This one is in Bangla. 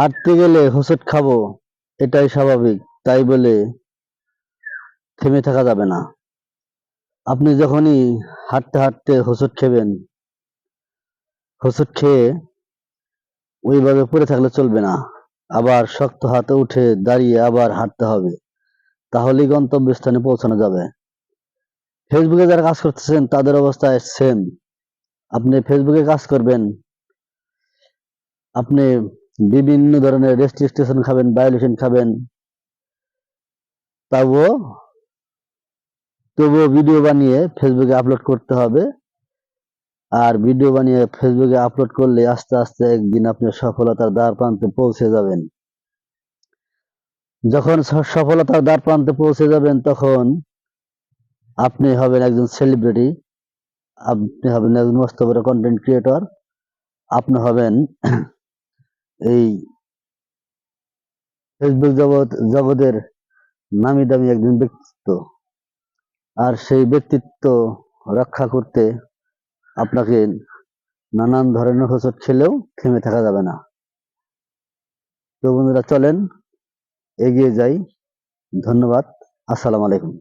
হাঁটতে গেলে হোঁচট খাব, এটাই স্বাভাবিক, তাই বলে থেমে থাকা যাবে না। আপনি যখনই হাঁটতে হাঁটতে হোঁচট খেবেন, হোঁচট খেয়ে ওইভাবে পড়ে থাকলে চলবে না। আবার শক্ত হাতে উঠে দাঁড়িয়ে আবার হাঁটতে হবে, তাহলেই গন্তব্যস্থানে পৌঁছানো যাবে। ফেসবুকে যারা কাজ করতেছেন, তাদের অবস্থা সেম আপনি ফেসবুকে কাজ করবেন, আপনি বিভিন্ন ধরনের রেস্ট্রিকশন খাবেন ভায়োলেশন খাবেন। তবুও তবুও ভিডিও বানিয়ে ফেসবুকে আপলোড করতে হবে। আর ভিডিও বানিয়ে ফেসবুকে আপলোড করলে আস্তে আস্তে একদিন আপনি সফলতার দ্বার প্রান্তে পৌঁছে যাবেন। যখন সফলতার দ্বার প্রান্তে পৌঁছে যাবেন, তখন আপনি হবেন একজন সেলিব্রিটি আপনি হবেন একজন মস্ত বড় কন্টেন্ট ক্রিয়েটর আপনি হবেন এই ফেসবুক জগৎ, জগতের নামি দামি একজন ব্যক্তিত্ব। আর সেই ব্যক্তিত্ব রক্ষা করতে আপনাকে নানান ধরনের হোঁচট খেলেও থেমে থাকা যাবে না। তো বন্ধুরা, চলেন এগিয়ে যাই। ধন্যবাদ। আসসালামু আলাইকুম।